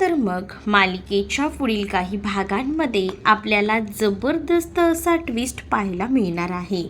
तर मग मालिकेच्या पुढील काही भागांमध्ये आपल्याला जबरदस्त असा ट्विस्ट पाहायला मिळणार आहे.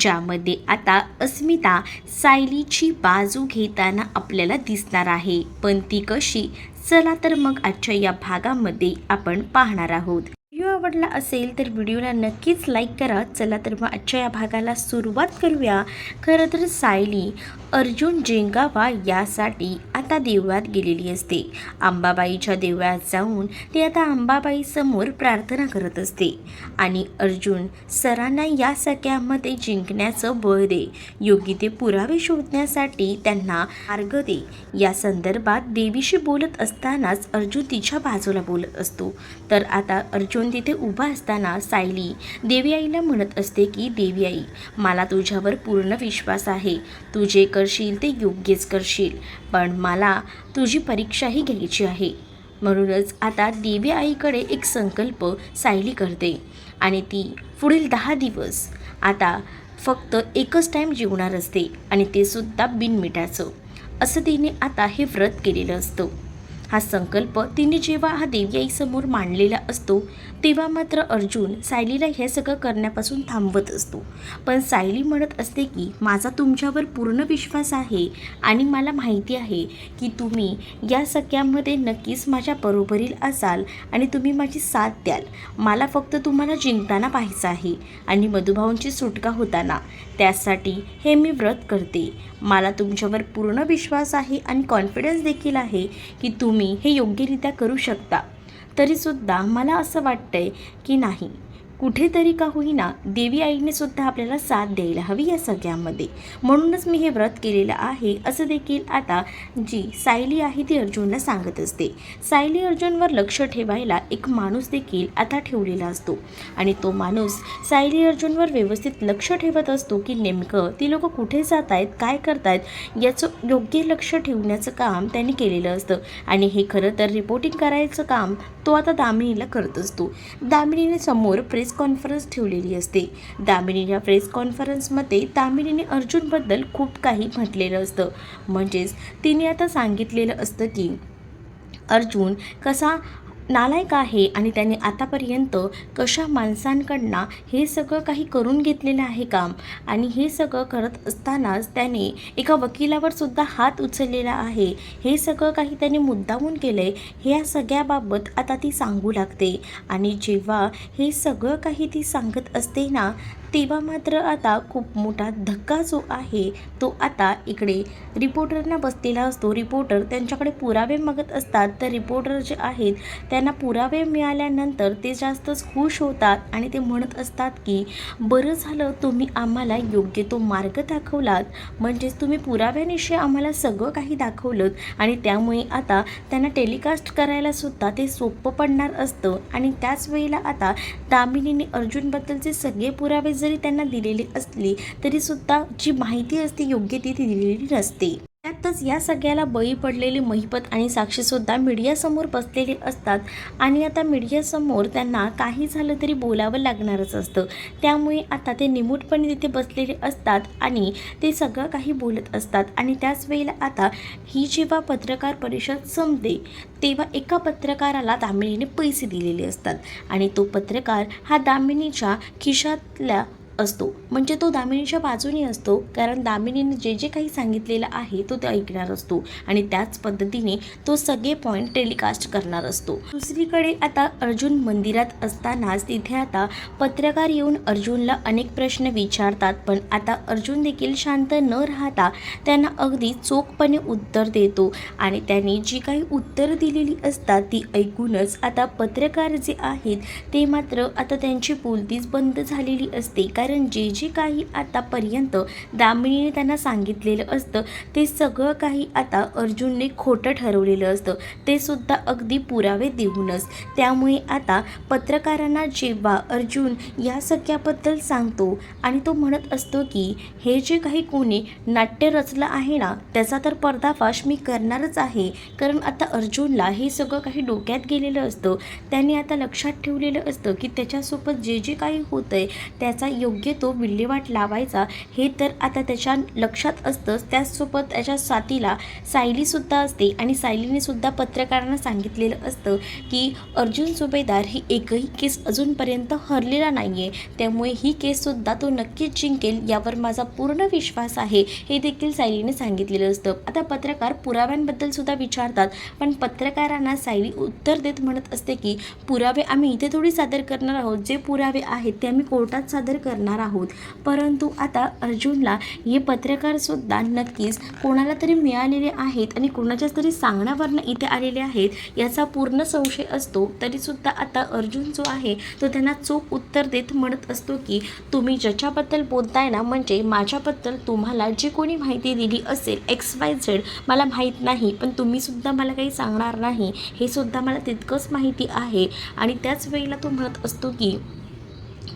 ज्यामध्ये आता अस्मिता सायलीची बाजू घेताना आपल्याला दिसणार आहे. पण ती कशी? चला तर मग आजच्या या भागामध्ये आपण पाहणार आहोत. व्हिडिओ आवडला असेल तर व्हिडिओला नक्कीच लाईक करा. चला तर मग आजच्या या भागाला सुरुवात करूया. खरं तर सायली अर्जुन जेंगावा यासाठी आता देवळात गेलेली असते. अंबाबाईच्या देवळात जाऊन ती आता अंबाबाईसमोर प्रार्थना करत असते. आणि अर्जुन सरांना या सगळ्यामध्ये जिंकण्याचं बळ दे. योग्य ते पुरावे शोधण्यासाठी त्यांना मार्ग दे. या संदर्भात देवीशी बोलत असतानाच अर्जुन तिच्या बाजूला बोलत असतो. तर आता अर्जुन तिथे उभा असताना सायली देवी आईला म्हणत असते की देवी आई मला तुझ्यावर पूर्ण विश्वास आहे. तू जे करशील ते योग्यच करशील पण मला तुझी परीक्षाही घ्यायची आहे. म्हणूनच आता देवी आईकडे एक संकल्प सायली करते आणि ती पुढील दहा दिवस आता फक्त एकच टाईम जेवणार असते आणि ते सुद्धा बिनमिठाचं. असं तिने आता हे व्रत केलेलं असतं. हा संकल्प तिने जेव्हा हा देवयाईसमोर मांडलेला असतो तेव्हा मात्र अर्जुन सायलीला हे सगळं करण्यापासून थांबवत असतो. पण सायली म्हणत असते की माझा तुमच्यावर पूर्ण विश्वास आहे आणि मला माहिती आहे की तुम्ही या सगळ्यामध्ये नक्कीच माझ्या बरोबरील असाल आणि तुम्ही माझी साथ द्याल. मला फक्त तुम्हाला जिंकताना पाहायचं आहे आणि मधुभाऊंची सुटका होताना. त्यासाठी हे मी व्रत करते. मला तुमच्यावर पूर्ण विश्वास आहे आणि कॉन्फिडन्स देखील आहे की तुम्ही हे योग्यरित्या करू शकता. तरीसुद्धा मला असं वाटतंय की नाही. कुठेतरी का होईना देवी आईने सुद्धा आपल्याला साथ द्यायला हवी या सगळ्यामध्ये. म्हणूनच मी हे व्रत केलेलं आहे असं देखील आता जी सायली आहे ती अर्जुनला सांगत असते. सायली अर्जुनवर लक्ष ठेवायला एक माणूस देखील आता ठेवलेला असतो. आणि तो माणूस सायली अर्जुनवर व्यवस्थित लक्ष ठेवत असतो की नेमकं ती लोक कुठे जात आहेत काय करतायत याचं योग्य लक्ष ठेवण्याचं काम त्यांनी केलेलं असतं. आणि हे खरं तर रिपोर्टिंग करायचं काम तो आता दामिनीला करत असतो. दामिनीने समोर प्रेस कॉन्फरन्स ठेवलेली असते. दामिनीच्या प्रेस कॉन्फरन्समध्ये दामिनीने अर्जुनबद्दल खूप काही म्हटलेलं असतं. म्हणजेच तिने आता सांगितलेलं असतं की अर्जुन कसा नालायक आहे आणि त्याने आतापर्यंत कशा माणसांकडनं हे सगळं काही करून घेतलेलं आहे काम आणि हे सगळं करत असतानाच त्याने एका वकिलावर सुद्धा हात उचललेला आहे. हे सगळं काही त्याने मुद्दामून केलं आहे ह्या सगळ्याबाबत आता ती सांगू लागते. आणि जेव्हा हे सगळं काही ती सांगत असते ना तेव्हा मात्र आता खूप मोठा धक्का जो आहे तो आता इकडे रिपोर्टरना बसलेला असतो. रिपोर्टर त्यांच्याकडे पुरावे मागत असतात. तर रिपोर्टर जे आहेत त्यांना पुरावे मिळाल्यानंतर ते जास्तच खुश होतात आणि ते म्हणत असतात की बरं झालं तुम्ही आम्हाला योग्य तो मार्ग दाखवलात. म्हणजेच तुम्ही पुराव्यानिशी आम्हाला सगळं काही दाखवलं आणि त्यामुळे आता त्यांना टेलिकास्ट करायलासुद्धा ते सोपं पडणार असतं. आणि त्याच वेळेला आता दामिनीने अर्जुनबद्दलचे सगळे पुरावे जरी त्यांना दिलेले असली तरीसुद्धा जी माहिती असते योग्य ती ती दिलेली नसते. त्यातच या सगळ्याला बळी पडलेली महिपत आणि साक्षीसुद्धा मीडियासमोर बसलेले असतात. आणि आता मीडियासमोर त्यांना काही झालं तरी बोलावं लागणारच असतं. त्यामुळे आता ते निमूटपणे तिथे बसलेले असतात आणि ते सगळं काही बोलत असतात. आणि त्याच वेळेला आता ही जेव्हा पत्रकार परिषद संपते तेव्हा एका पत्रकाराला दामिनीने पैसे दिलेले असतात. आणि तो पत्रकार हा दामिनीच्या खिशातल्या असतो. म्हणजे तो दामिनीच्या बाजूने असतो. कारण दामिनीने जे जे काही सांगितलेलं आहे तो ते ऐकणार असतो. आणि त्याच पद्धतीने तो सगळे पॉईंट टेलिकास्ट करणार असतो. दुसरीकडे आता अर्जुन मंदिरात असतानाच तिथे आता पत्रकार येऊन अर्जुनला अनेक प्रश्न विचारतात. पण आता अर्जुन देखील शांत न राहता त्यांना अगदी चोखपणे उत्तर देतो. आणि त्यांनी जी काही उत्तरं दिलेली असतात ती ऐकूनच आता पत्रकार जे आहेत ते मात्र आता त्यांची बोलतीच बंद झालेली असते. कारण जे जे काही आतापर्यंत दामिनीने त्यांना सांगितलेलं असतं ते सगळं काही आता अर्जुनने खोटं ठरवलेलं असतं. ते सुद्धा अगदी पुरावे देऊनच. त्यामुळे आता पत्रकारांना जेव्हा अर्जुन या सगळ्याबद्दल सांगतो आणि तो म्हणत असतो की हे जे काही कोणी नाट्य रचलं आहे ना त्याचा तर पर्दाफाश मी करणारच आहे. कारण आता अर्जुनला हे सगळं काही डोक्यात गेलेलं असतं. त्याने आता लक्षात ठेवलेलं असतं की त्याच्यासोबत जे जे काही होतं आहे त्याचा योग्य योग्य तो विल्हेवाट लावायचा हे तर आता त्याच्या लक्षात असतंच. त्याचसोबत त्याच्या साथीला सायलीसुद्धा असते आणि सायलीनेसुद्धा पत्रकारांना सांगितलेलं असतं की अर्जुन सुभेदार ही एकही केस अजूनपर्यंत हरलेला नाही आहे त्यामुळे ही केससुद्धा तो नक्कीच जिंकेल यावर माझा पूर्ण विश्वास आहे हे देखील सायलीने सांगितलेलं असतं. आता पत्रकार पुराव्यांबद्दल सुद्धा विचारतात पण पत्रकारांना सायली उत्तर देत म्हणत असते की पुरावे आम्ही इथे थोडी सादर करणार आहोत. जे पुरावे आहेत ते आम्ही कोर्टात सादर करणार आहोत. परंतु आता अर्जुनला हे पत्रकारसुद्धा नक्कीच कोणाला तरी मिळालेले आहेत आणि कोणाच्याच तरी सांगण्यावरनं इथे आलेले आहेत याचा पूर्ण संशय असतो. तरीसुद्धा आता अर्जुन जो आहे तो त्यांना चोख उत्तर देत म्हणत असतो की तुम्ही ज्याच्याबद्दल बोलताय ना म्हणजे माझ्याबद्दल तुम्हाला जी कोणी माहिती दिली असेल एक्स वाय झेड मला माहीत नाही पण तुम्हीसुद्धा मला काही सांगणार नाही हे सुद्धा मला तितकंच माहिती आहे. आणि त्याच वेळेला तो म्हणत असतो की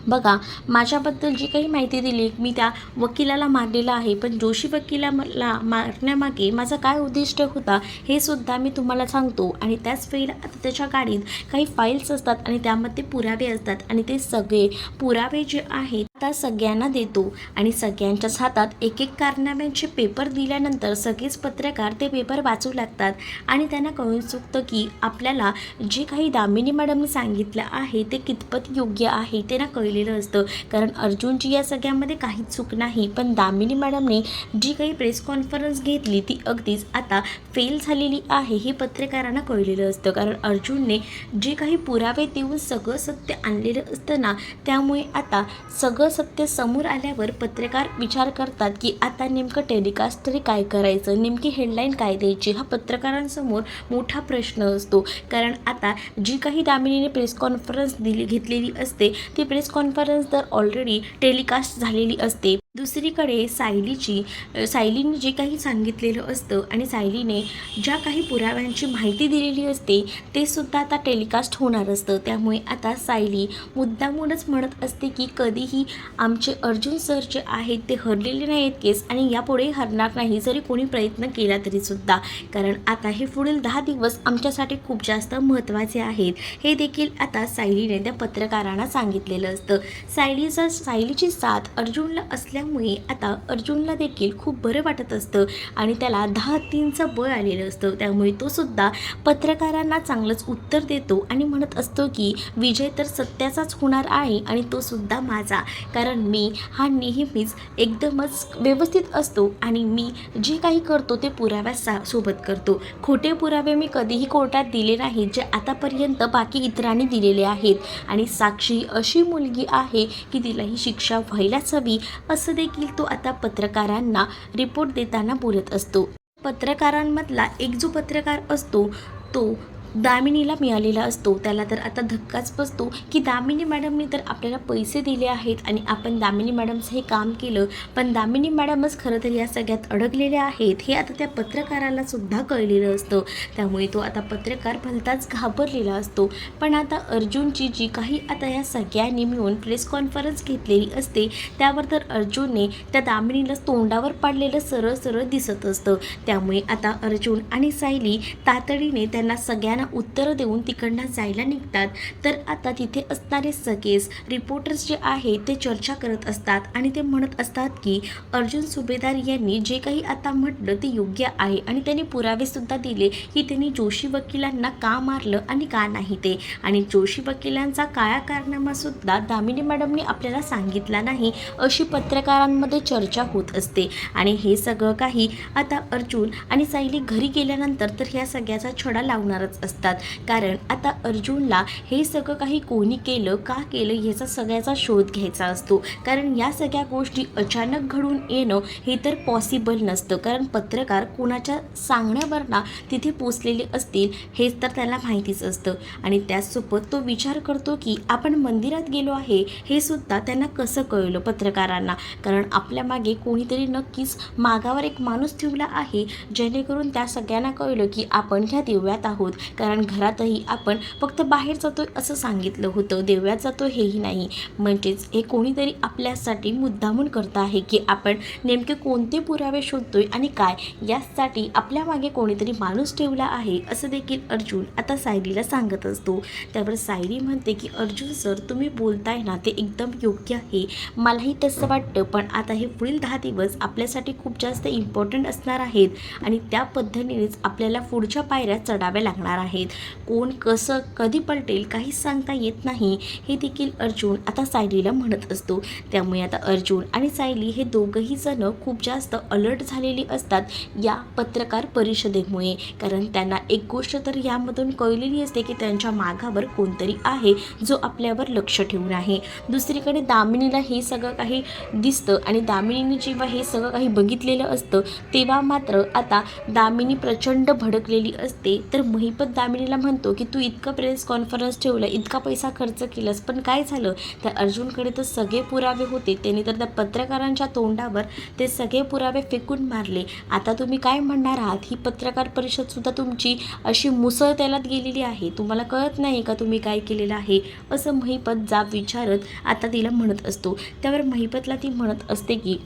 बघा माझ्याबद्दल जी काही माहिती दिली मी त्या वकिलाला मारलेलं आहे. पण जोशी वकिलाला मारण्यामागे माझा काय उद्दिष्ट होता हे सुद्धा मी तुम्हाला सांगतो. आणि त्याच वेळेला आता त्याच्या गाडीत काही फाईल्स असतात आणि त्यामध्ये पुरावे असतात. आणि ते सगळे पुरावे जे आहेत आता सगळ्यांना देतो. आणि सगळ्यांच्याच हातात एक एक कारनाम्यांचे पेपर दिल्यानंतर सगळेच पत्रकार ते पेपर वाचू लागतात. आणि त्यांना कळून चुकतं की आपल्याला जे काही दामिनी मॅडमने सांगितलं आहे ते कितपत योग्य आहे ते ना कळलेलं असतं. कारण अर्जुनची या सगळ्यामध्ये काहीच चूक नाही. पण दामिनी मॅडमने जी काही प्रेस कॉन्फरन्स घेतली ती अगदीच आता फेल झालेली आहे हे पत्रकारांना कळलेलं असतं. कारण अर्जुनने जे काही पुरावे देऊन सगळं सत्य आणलेलं असतं ना त्यामुळे आता सगळं सत्य समोर आल्यावर पत्रकार विचार करतात की आता नेमकं टेलिकास्ट तरी काय करायचं? नेमकी हेडलाईन काय द्यायची? हा पत्रकारांसमोर मोठा प्रश्न असतो. कारण आता जी काही दामिनीने प्रेस कॉन्फरन्स दिली घेतलेली असते ती प्रेस कॉन्फरन्स तर ऑलरेडी टेलिकास्ट झालेली असते. दुसरीकडे सायलीची सायलीने जे काही सांगितलेलं असतं आणि सायलीने ज्या काही पुराव्यांची माहिती दिलेली असते ते सुद्धा आता टेलिकास्ट होणार असतं. त्यामुळे आता सायली मुद्दामूनच म्हणत असते की कधीही आमचे अर्जुन सर जे आहेत ते हरलेले नाहीत केस आणि यापुढे हरणार नाही जरी कोणी प्रयत्न केला तरीसुद्धा कारण आता हे पुढील दहा दिवस आमच्यासाठी खूप जास्त महत्त्वाचे आहेत. हे देखील आता सायलीने त्या पत्रकारांना सांगितलेलं असतं. सायलीचा सायलीची साथ अर्जुनला असल्यामुळे आता अर्जुनला देखील खूप बरं वाटत असतं आणि त्याला दहा तीनचं बळ आलेलं असतं. त्यामुळे तो सुद्धा पत्रकारांना चांगलंच उत्तर देतो आणि म्हणत असतो की विजय तर सत्याचाच होणार आहे आणि तो सुद्धा माझा. कारण मी हा नेहमीच एकदमच व्यवस्थित असतो आणि मी जे काही करतो ते पुराव्या सा सोबत करतो. खोटे पुरावे मी कधीही कोर्टात दिले नाहीत जे आतापर्यंत बाकी इतरांनी दिलेले आहेत. आणि साक्षी अशी मुलगी आहे की तिला ही शिक्षा व्हायलाच हवी असं देखील तो आता पत्रकारांना रिपोर्ट देताना बोलत असतो. पत्रकारांमधला एक जो पत्रकार असतो तो दामिनीला मिळालेला असतो त्याला तर आता धक्काच बसतो की दामिनी मॅडमने तर आपल्याला पैसे दिले आहेत आणि आपण दामिनी मॅडमचं हे काम केलं पण दामिनी मॅडमच खरं तर या सगळ्यात अडकलेल्या आहेत हे आता त्या पत्रकाराला सुद्धा कळलेलं असतं. त्यामुळे तो आता पत्रकार भलताच घाबरलेला असतो. पण आता अर्जुनची जी काही आता या सगळ्यांनी मिळून प्रेस कॉन्फरन्स घेतलेली असते त्यावर तर अर्जुनने त्या दामिनीला तोंडावर पाडलेलं सरळ सरळ दिसत असतं. त्यामुळे आता अर्जुन आणि सायली तातडीने त्यांना सगळ्या त्यांना उत्तरं देऊन तिकडनं जायला निघतात. तर आता तिथे असणारे सगेस रिपोर्टर्स जे आहेत ते चर्चा करत असतात आणि ते म्हणत असतात की अर्जुन सुभेदार यांनी जे काही आता म्हटलं ते योग्य आहे आणि त्यांनी पुरावेसुद्धा दिले की त्यांनी जोशी वकिलांना का मारलं आणि का नाही ते. आणि जोशी वकिलांचा काळा कारनामासुद्धा दामिनी मॅडमने आपल्याला सांगितला नाही अशी पत्रकारांमध्ये चर्चा होत असते. आणि हे सगळं काही आता अर्जुन आणि सायली घरी गेल्यानंतर तर ह्या सगळ्याचा छडा लावणारच असतात. कारण आता अर्जुनला हे सगळं काही कोणी केलं का केलं याचा सगळ्याचा शोध घ्यायचा असतो. कारण या सगळ्या गोष्टी अचानक घडून येणं हे तर पॉसिबल नसतं. कारण पत्रकार कोणाच्या सांगण्यावरना तिथे पोचलेले असतील हेच तर त्याला माहितीच असतं. आणि त्याचसोबत तो विचार करतो की आपण मंदिरात गेलो आहे हे सुद्धा त्यांना कसं कळलं पत्रकारांना? कारण आपल्या मागे कोणीतरी नक्कीच मागावर एक माणूस ठेवला आहे जेणेकरून त्या सगळ्यांना कळलं की आपण ह्या दिव्यात आहोत. कारण घरातही आपण फक्त बाहेर जातो असं सांगितलं होतं. देवळात जातो हेही नाही. म्हणजेच हे कोणीतरी आपल्यासाठी मुद्दामून करत आहे की आपण नेमके कोणते पुरावे शोधतोय आणि काय? यासाठी आपल्या मागे कोणीतरी माणूस ठेवला आहे असं देखील अर्जुन आता सायरीला सांगत असतो. त्यावर सायरी म्हणते की अर्जुन सर तुम्ही बोलताय ना ते एकदम योग्य आहे. मलाही तसं वाटतं पण आता हे पुढील दहा दिवस आपल्यासाठी खूप जास्त इम्पॉर्टंट असणार आहेत आणि त्या पद्धतीनेच आपल्याला पुढच्या पायऱ्या चढाव्या लागणार आहेत. आहेत. कोण कसं कधी पलटेल काहीच सांगता येत नाही हे देखील अर्जुन आता सायलीला म्हणत असतो. त्यामुळे आता अर्जुन आणि सायली हे दोघंही जण खूप जास्त अलर्ट झालेली असतात या पत्रकार परिषदेमुळे. कारण त्यांना एक गोष्ट तर यामधून कळलेली असते की त्यांच्या मागावर कोणतरी आहे जो आपल्यावर लक्ष ठेवून आहे. दुसरीकडे दामिनीला हे सगळं काही दिसतं आणि दामिनीने जेव्हा हे सगळं काही बघितलेलं असतं तेव्हा मात्र आता दामिनी प्रचंड भडकलेली असते. तर महिपत दामिनीला म्हणतो की तू इतकं प्रेस कॉन्फरन्स ठेवलं इतका पैसा खर्च केलास पण काय झालं तर अर्जुनकडे तर सगळे पुरावे होते. त्यांनी तर त्या पत्रकारांच्या तोंडावर ते सगळे पुरावे फेकून मारले. आता तुम्ही काय म्हणणार आहात? ही पत्रकार परिषदसुद्धा तुमची अशी मुसळत्यालात गेलेली आहे. तुम्हाला कळत नाही का तुम्ही काय केलेलं आहे? असं महिपत जाब विचारत आता तिला म्हणत असतो. त्यावर महिपतला ती म्हणत असते की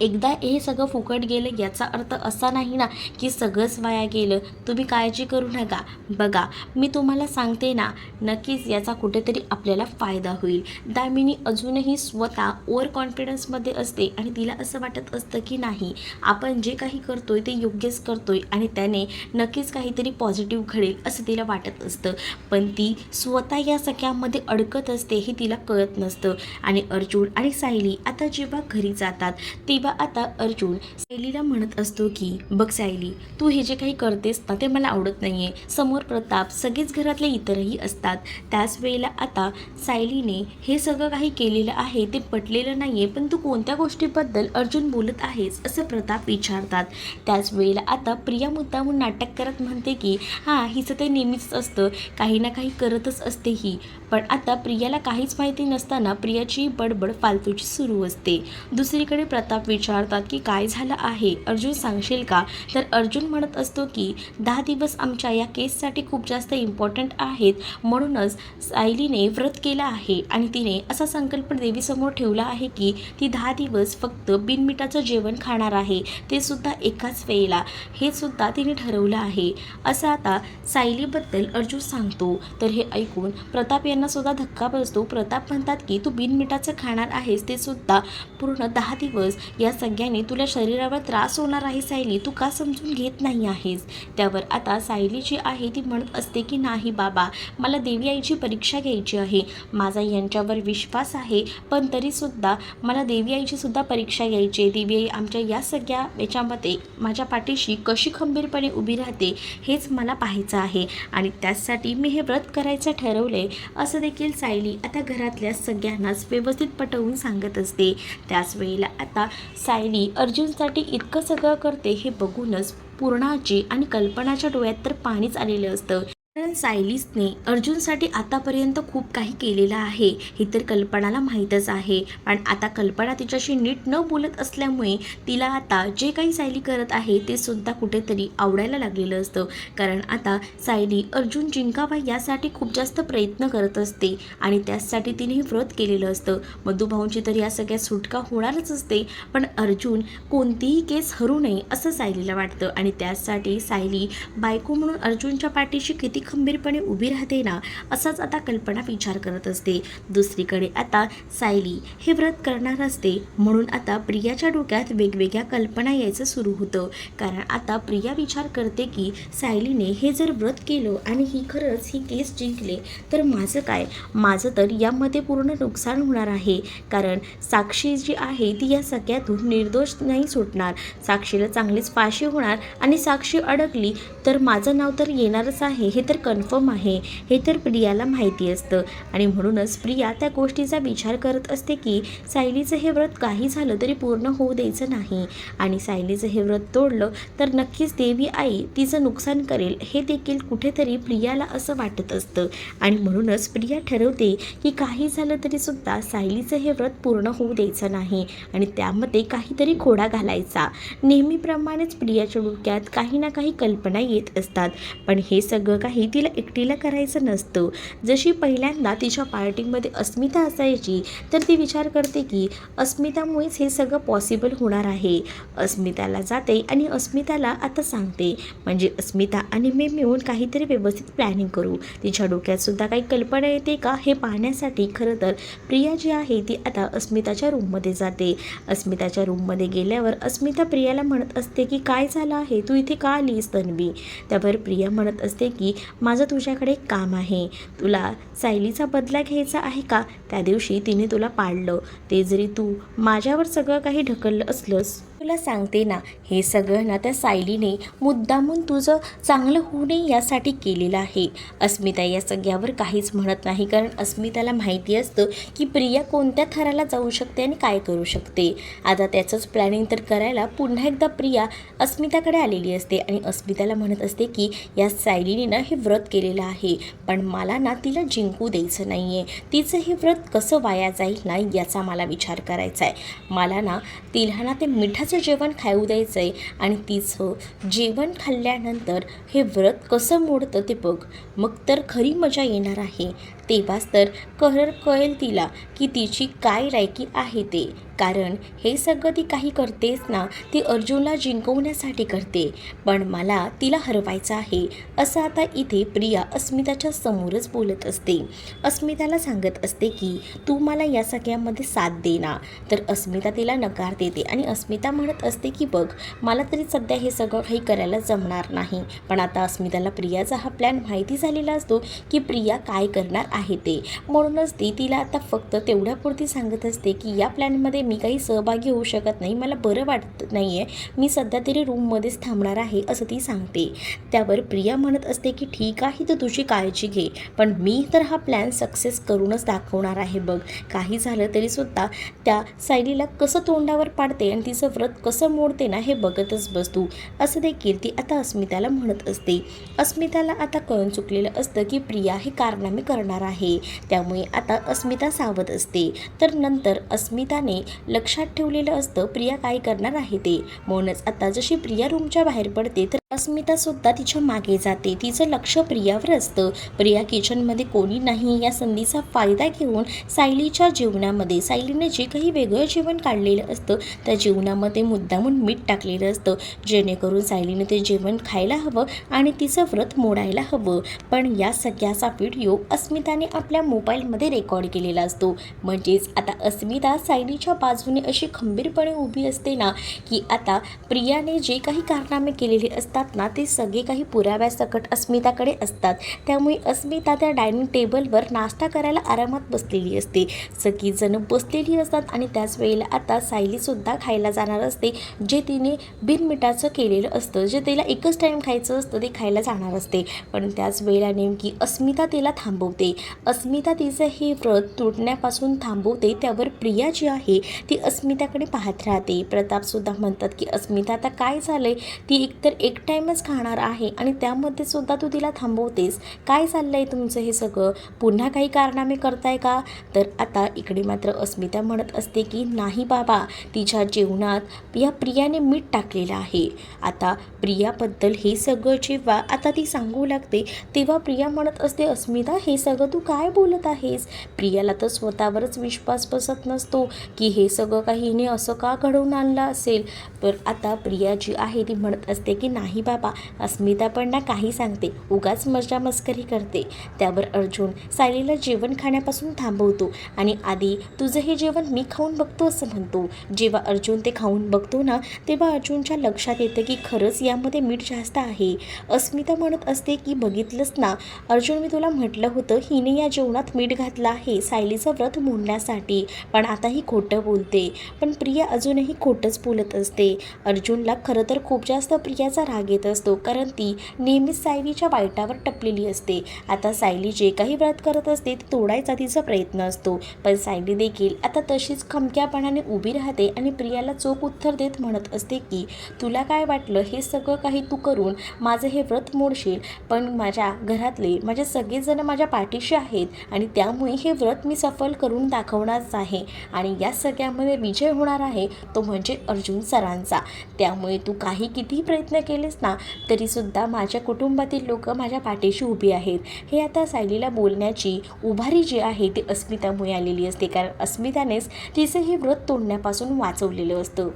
एकदा हे सगळं फुकट गेलं याचा अर्थ असा नाही ना की सगळंच वाया गेलं. तुम्ही काळजी करू नका. बघा मी तुम्हाला सांगते ना नक्कीच याचा कुठेतरी आपल्याला फायदा होईल. दामिनी अजूनही स्वतः ओव्हर कॉन्फिडन्समध्ये असते आणि तिला असं वाटत असतं की नाही आपण जे काही करतोय ते योग्यच करतोय आणि त्याने नक्कीच काहीतरी पॉझिटिव्ह घडेल असं तिला वाटत असतं. पण ती स्वतः या सगळ्यामध्ये अडकत असते हे तिला कळत नसतं. आणि अर्जुन आणि सायली आता जेव्हा घरी जातात तेव्हा आता अर्जुन सायलीला म्हणत असतो की बघ सायली तू हे जे काही करतेस ना ते मला आवडत नाही आहे समोर प्रताप सगळेच घरातले इतरही असतात. त्याच वेळेला आता सायलीने हे सगळं काही केलेलं आहे ते पटलेलं नाही आहे पण तू कोणत्या गोष्टीबद्दल अर्जुन बोलत आहेस असं प्रताप विचारतात. त्याच वेळेला आता प्रिया मुद्दामून नाटक करत म्हणते की हां हिचं ते नेहमीच असतं. काही ना काही करतच असते ही. पण आता प्रियाला काहीच माहिती नसताना प्रियाची बडबड फालतूची सुरू असते. दुसरीकडे प्रताप विचारतात की काय झालं आहे? अर्जुन सांगशील का? तर अर्जुन म्हणत असतो की दहा दिवस आमच्या या केससाठी खूप जास्त इम्पॉर्टंट आहेत. म्हणूनच सायलीने व्रत केलं आहे आणि तिने असा संकल्प देवीसमोर ठेवला आहे की ती दहा दिवस फक्त बिनमिठाचं जेवण खाणार आहे. ते सुद्धा एकाच वेळेला. हे सुद्धा तिने ठरवलं आहे. असं आता सायलीबद्दल अर्जुन सांगतो. तर हे ऐकून प्रताप यांना सुद्धा धक्का बसतो. प्रताप म्हणतात की तू बिनमिठाचं खाणार आहेस ते सुद्धा पूर्ण दहा दिवस या सगळ्याने तुला शरीरावर त्रास होणार आहे सायली. तू का समजून घेत नाही आहेस? त्यावर आता सायली जी आहे ती म्हणत असते की नाही बाबा मला देवी आईची परीक्षा घ्यायची आहे. माझा यांच्यावर विश्वास आहे पण तरीसुद्धा मला देवी आईची सुद्धा परीक्षा घ्यायची आहे. देवी आई आमच्या या सगळ्या याच्यामध्ये माझ्या पाठीशी कशी खंबीरपणे उभी राहते हेच मला पाहायचं आहे. आणि त्यासाठी मी हे व्रत करायचं ठरवलं आहे असं देखील सायली आता घरातल्या सगळ्यांनाच व्यवस्थित पटवून सांगत असते. त्याच वेळेला आता सायली अर्जुनसाठी इतकं सगळं करते हे बघूनच पूर्णाची आणि कल्पनाच्या डोळ्यात तर पाणीच आलेलं असतं. कारण सायलीसने अर्जुनसाठी आतापर्यंत खूप काही केलेलं आहे. हे तर कल्पनाला माहीतच आहे. पण आता कल्पना तिच्याशी नीट न बोलत असल्यामुळे तिला आता जे काही सायली करत आहे ते सुद्धा कुठेतरी आवडायला लागलेलं असतं. कारण आता सायली अर्जुन जिंकावा यासाठी खूप जास्त प्रयत्न करत असते आणि त्यासाठी तिने हे व्रत केलेलं असतं. मधुभाऊंची तर या सगळ्या सुटका होणारच असते. पण अर्जुन कोणतीही केस हरू नये असं सायलीला वाटतं आणि त्यासाठी सायली बायको म्हणून अर्जुनच्या पाठीशी किती खंबीरपणे उभी राहते ना असाच आता कल्पना विचार करत असते. दुसरीकडे आता सायली हे व्रत करणार असते. म्हणून आता प्रियाच्या डोक्यात वेगवेगळ्या कल्पना यायचं सुरू होतं. कारण आता प्रिया विचार करते की सायलीने हे जर व्रत केलं आणि ही खरंच ही केस जिंकले तर माझं काय? माझं तर यामध्ये पूर्ण नुकसान होणार आहे. कारण साक्षी जी आहे ती या सगळ्यातून निर्दोष नाही सुटणार. साक्षीला चांगलीच फाशी होणार आणि साक्षी अडकली तर माझं नाव तर येणारच आहे हे तर कन्फर्म आहे हे तर प्रियाला माहिती असतं. आणि म्हणूनच प्रिया त्या गोष्टीचा विचार करत असते की सायलीचं हे व्रत काही झालं तरी पूर्ण होऊ द्यायचं नाही. आणि सायलीचं हे व्रत तोडलं तर नक्कीच देवी आई तिचं नुकसान करेल हे देखील कुठेतरी प्रियाला असं वाटत असतं. आणि म्हणूनच प्रिया ठरवते की काही झालं तरी सुद्धा सायलीचं हे व्रत पूर्ण होऊ द्यायचं नाही. आणि त्यामध्ये काहीतरी खोडा घालायचा. नेहमीप्रमाणेच प्रियाच्या डोक्यात काही ना काही कल्पना येत असतात. पण हे सगळं काही तिला एकटीला करायचं नसतं. जशी पहिल्यांदा तिच्या पार्टीमध्ये अस्मिता असायची तर ती विचार करते की अस्मितामुळेच हे सगळं पॉसिबल होणार आहे. अस्मिताला जाते आणि अस्मिताला आता सांगते. म्हणजे अस्मिता आणि मी मिळून काहीतरी व्यवस्थित प्लॅनिंग करू. तिच्या डोक्यातसुद्धा काही कल्पना येते का हे पाहण्यासाठी? खरं तर प्रिया जी आहे ती आता अस्मिताच्या रूममध्ये जाते. अस्मिताच्या रूममध्ये गेल्यावर अस्मिता प्रियाला म्हणत असते की काय झालं आहे? तू इथे का आलीस तन्वी? त्यावर प्रिया म्हणत असते की माझं तुझ्याकडे एक काम आहे. तुला सायलीचा बदला घ्यायचा आहे का? त्या दिवशी तिने तुला पाडलं ते जरी तू माझ्यावर सगळं काही ढकललं असलंस तुला सांगते ना हे सगळं ना त्या सायलीने मुद्दामून तुझं चांगलं होऊ नये यासाठी केलेलं आहे. अस्मिता या सगळ्यावर काहीच म्हणत नाही कारण अस्मिताला माहिती असतं की प्रिया कोणत्या थराला जाऊ शकते आणि काय करू शकते. आता त्याचंच प्लॅनिंग तर करायला पुन्हा एकदा प्रिया अस्मिताकडे आलेली असते आणि अस्मिताला म्हणत असते की या सायलीने ना हे व्रत केलेलं आहे पण मला ना तिला जिंकू द्यायचं नाही आहे तिचं हे व्रत कसं वाया जाईल ना याचा मला विचार करायचा आहे मला ना तिला ना ते मिठाचं जेवण खाऊ द्यायचं आहे आणि तिचं जेवण खाल्ल्यानंतर हे व्रत कसं मोडतं ते बघ. मग तर खरी मजा येणार आहे. तेव्हाच तर कहर कळेल तिला की तिची काय लायकी आहे ते. कारण हे सगळं ती काही करतेच ना ती अर्जुनला जिंकवण्यासाठी करते. पण मला तिला हरवायचं आहे असं आता इथे प्रिया अस्मिताच्या समोरच बोलत असते. अस्मिताला सांगत असते की तू मला या सगळ्यामध्ये साथ दे ना. तर अस्मिता तिला नकार देते आणि अस्मिता म्हणत असते की बघ मला तरी सध्या हे सगळं काही करायला जमणार नाही. पण आता अस्मिताला प्रियाचा हा प्लॅन माहिती झालेला असतो की प्रिया काय करणार आहे ते. म्हणूनच ती तिला आता फक्त तेवढ्यापुरती सांगत असते की या प्लॅनमध्ये मी काही सहभागी होऊ शकत नाही. मला बरं वाटत नाही आहे मी सध्या तरी रूममध्येच थांबणार आहे असं ती सांगते. त्यावर प्रिया म्हणत असते की ठीक आहे तर तुझी काळजी घे. पण मी तर हा प्लॅन सक्सेस करूनच दाखवणार आहे बघ. काही झालं तरीसुद्धा त्या सायलीला कसं तोंडावर पाडते आणि तिचं व्रत कसं मोडते ना हे बघतच बस तू असं देखील ती आता अस्मिताला म्हणत असते. अस्मिताला आता कळून चुकलेलं असतं की प्रिया हे कारनामे करणार आहे. त्यामुळे आता अस्मिता सावध असते. तर नंतर अस्मिताने लक्षात ठेवलेलं असतं प्रिया काय करणार आहे ते? म्हणूनच आता जशी प्रिया रूमच्या बाहेर पडते तर अस्मिता सुद्धा तिच्यामागे जाते. तिचं लक्ष प्रियावर असतं. प्रिया किचनमध्ये कोणी नाही. या संधीचा फायदा घेऊन सायलीच्या जीवनामध्ये सायलीने जे काही वेगळं जीवन काढलेलं असतं त्या जीवनामध्ये मुद्दामून मीठ टाकलेलं असतं. जेणेकरून सायलीने ते जेवण खायला हवं आणि तिचं व्रत मोडायला हवं. पण या सगळ्याचा व्हिडिओ अस्मिताने आपल्या मोबाईलमध्ये रेकॉर्ड केलेला असतो. म्हणजेच आता अस्मिता सायलीच्या बाजूने अशी खंबीरपणे उभी असते ना की आता प्रियाने जे काही कारनामे केलेले असतात ना ते सगळे काही पुराव्यासकट अस्मिताकडे असतात. त्यामुळे अस्मिता त्या डायनिंग टेबलवर नाश्ता करायला आरामात बसलेली असते. सगळीजणं बसलेली असतात आणि त्याच वेळेला आता सायलीसुद्धा खायला जाणार असते जे तिने बिनमिठाचं केलेलं असतं जे तिला एकच टाईम खायचं असतं ते खायला जाणार असते. पण त्याच वेळेला नेमकी अस्मिता तिला थांबवते. अस्मिता तिचं हे व्रत तुटण्यापासून थांबवते त्यावर प्रिया जी आहे ती अस्मिताकडे पाहत राहते. प्रतापसुद्धा म्हणतात की अस्मिता आता काय झालंय? ती एकतर एक टाईमच खाणार आहे आणि त्यामध्ये सुद्धा तू तिला थांबवतेस. काय चाललं आहे तुमचं हे सगळं? पुन्हा काही कारनामे करताय का? तर आता इकडे मात्र अस्मिता म्हणत असते की नाही बाबा तिच्या जेवणात या प्रियाने मीठ टाकलेलं आहे. आता प्रियाबद्दल हे सगळं जेव्हा आता ती सांगू लागते तेव्हा प्रिया म्हणत असते अस्मिता हे सगळं तू काय बोलत आहेस? प्रियाला तर स्वतःवरच विश्वास बसत नसतो की हे सगळं काही हिने असं का घडवून आणलं असेल? तर आता प्रिया जी आहे ती म्हणत असते की नाही बाबा अस्मिता पण ना काही सांगते. उगाच मजा मस्करी करते. त्यावर अर्जुन सायलीला जेवण खाण्यापासून थांबवतो आणि आधी तुझं हे जेवण मी खाऊन बघतो असं म्हणतो. जेव्हा अर्जुन ते खाऊन बघतो ना तेव्हा अर्जुनच्या लक्षात येतं की खरंच यामध्ये मीठ जास्त आहे. अस्मिता म्हणत असते की बघितलंच ना अर्जुन मी तुला म्हटलं होतं हिने या जेवणात मीठ घातलं आहे सायलीचं व्रत मोडण्यासाठी. पण आता ही खोटं बोलते. पण प्रिया अजूनही खोटंच बोलत असते. अर्जुनला खरं तर खूप जास्त प्रियाचा राग घेत असतो कारण ती नेहमीच सायलीच्या वाईटावर टपलेली असते. आता सायली जे काही व्रत करत असते ते तोडायचा तिचा प्रयत्न असतो. पण सायली देखील आता तशीच खमक्यापणाने उभी राहते आणि प्रियाला चोख उत्तर देत म्हणत असते की तुला काय वाटलं? हे सगळं काही तू करून माझं हे व्रत मोडशील? पण माझ्या घरातले माझे सगळेजण माझ्या पाठीशी आहेत आणि त्यामुळे हे व्रत मी सफल करून दाखवणारच आहे. आणि या सगळ्यामध्ये विजय होणार आहे तो म्हणजे अर्जुन सरांचा. त्यामुळे तू काही कितीही प्रयत्न केलेस ना तरीसुद्धा माझ्या कुटुंबातील लोक माझ्या पाठीशी उभी आहेत. हे आता सायलीला बोलण्याची उभारी जी आहे ती अस्मितामुळे आलेली असते. कारण अस्मितानेच तिचं हे व्रत तोडण्यापासून वाचवलेलं असतं.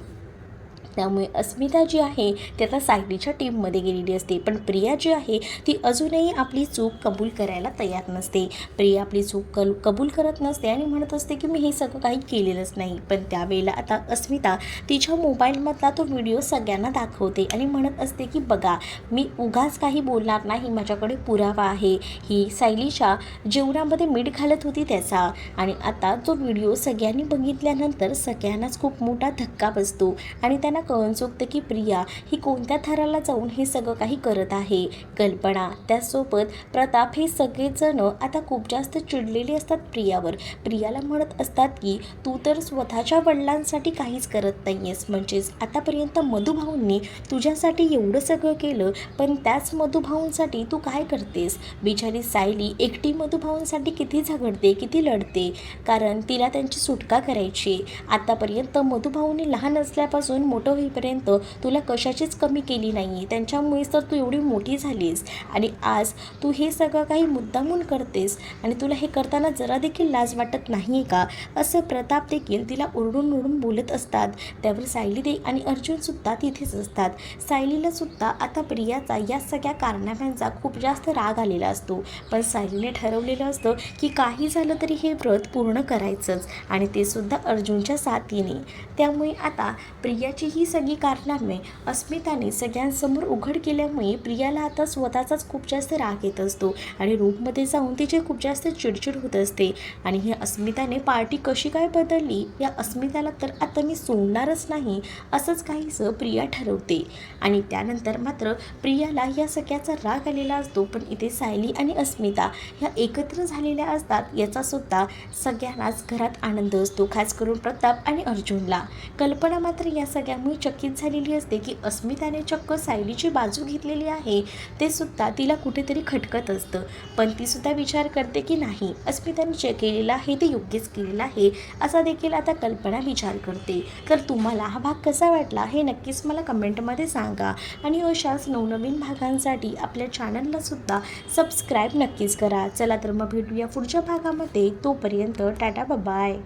त्यामुळे अस्मिता जी आहे ती आता सायलीच्या टीममध्ये गेलेली असते. पण प्रिया जी आहे ती अजूनही आपली चूक कबूल करायला तयार नसते. प्रिया आपली चूक कल कबूल करत नसते आणि म्हणत असते की मी हे सगळं काही केलेलंच नाही. पण त्यावेळेला आता अस्मिता तिच्या मोबाईलमधला तो व्हिडिओ सगळ्यांना दाखवते आणि म्हणत असते की बघा मी उगाच काही बोलणार नाही माझ्याकडे पुरावा आहे. ही सायलीच्या जेवणामध्ये मीठ घालत होती त्याचा. आणि आता जो व्हिडिओ सगळ्यांनी बघितल्यानंतर सगळ्यांनाच खूप मोठा धक्का बसतो आणि त्यांना कळून चुकतं की प्रिया ही कोणत्या थराला जाऊन हे सगळं काही करत आहे? कल्पना त्यासोबत प्रताप हे सगळेजण आता खूप जास्त चिडलेले असतात प्रियावर. प्रियाला म्हणत असतात की तू तर स्वतःच्या वडिलांसाठी काहीच करत नाही आहेस म्हणजेच आतापर्यंत मधुभाऊंनी तुझ्यासाठी एवढं सगळं केलं पण त्याच मधुभाऊंसाठी तू काय करतेस? बिचारी सायली एकटी मधुभाऊंसाठी किती झगडते किती लढते? कारण तिला त्यांची सुटका करायची आतापर्यंत मधुभाऊंनी लहान असल्यापासून मोठं होईपर्यंत तुला कशाचीच कमी केली नाही आहे त्यांच्यामुळेच तर तू एवढी मोठी झालीस. आणि आज तू हे सगळं काही मुद्दामून करतेस आणि तुला हे करताना जरा देखील लाज वाटत नाही आहे का? असं प्रताप देखील तिला ओरडून ओरडून बोलत असतात. त्यावर सायली दे आणि अर्जुनसुद्धा तिथेच असतात. सायलीला सुद्धा आता प्रियाचा या सगळ्या कारनाम्यांचा खूप जास्त राग आलेला असतो. पण सायलीने ठरवलेलं असतं की काही झालं तरी हे व्रत पूर्ण करायचंच आणि ते सुद्धा अर्जुनच्या साथीने. त्यामुळे आता प्रियाची ही ही सगळी कारणांमुळे अस्मिताने सगळ्यांसमोर उघड केल्यामुळे प्रियाला आता स्वतःचाच खूप जास्त राग येत असतो आणि रूममध्ये जाऊन तिचे खूप जास्त चिडचिड होत असते. आणि ही अस्मिताने पार्टी कशी काय बदलली या अस्मिताला तर आता मी सोडणारच नाही असंच काहीसं प्रिया ठरवते. आणि त्यानंतर मात्र प्रियाला या सगळ्याचा राग आलेला असतो पण इथे सायली आणि अस्मिता ह्या एकत्र झालेल्या असतात याचा सुद्धा सगळ्यांनाच घरात आनंद असतो खास करून प्रताप आणि अर्जुनला. कल्पना मात्र या सगळ्यामुळे चकित झालेली असते की अस्मिताने चक्क सायलीची बाजू घेतलेली आहे ते सुद्धा तिला कुठेतरी खटकत असतं. पण ती सुद्धा विचार करते की नाही अस्मिताने जे केलेलं आहे ते योग्यच केलेलं आहे असा देखील आता कल्पना विचार करते. तर तुम्हाला हा भाग कसा वाटला हे नक्कीच मला कमेंटमध्ये सांगा. आणि अशाच नवनवीन भागांसाठी आपल्या चॅनलला सुद्धा सबस्क्राईब नक्कीच करा. चला तर मग भेटूया पुढच्या भागामध्ये. तोपर्यंत टाटा बाय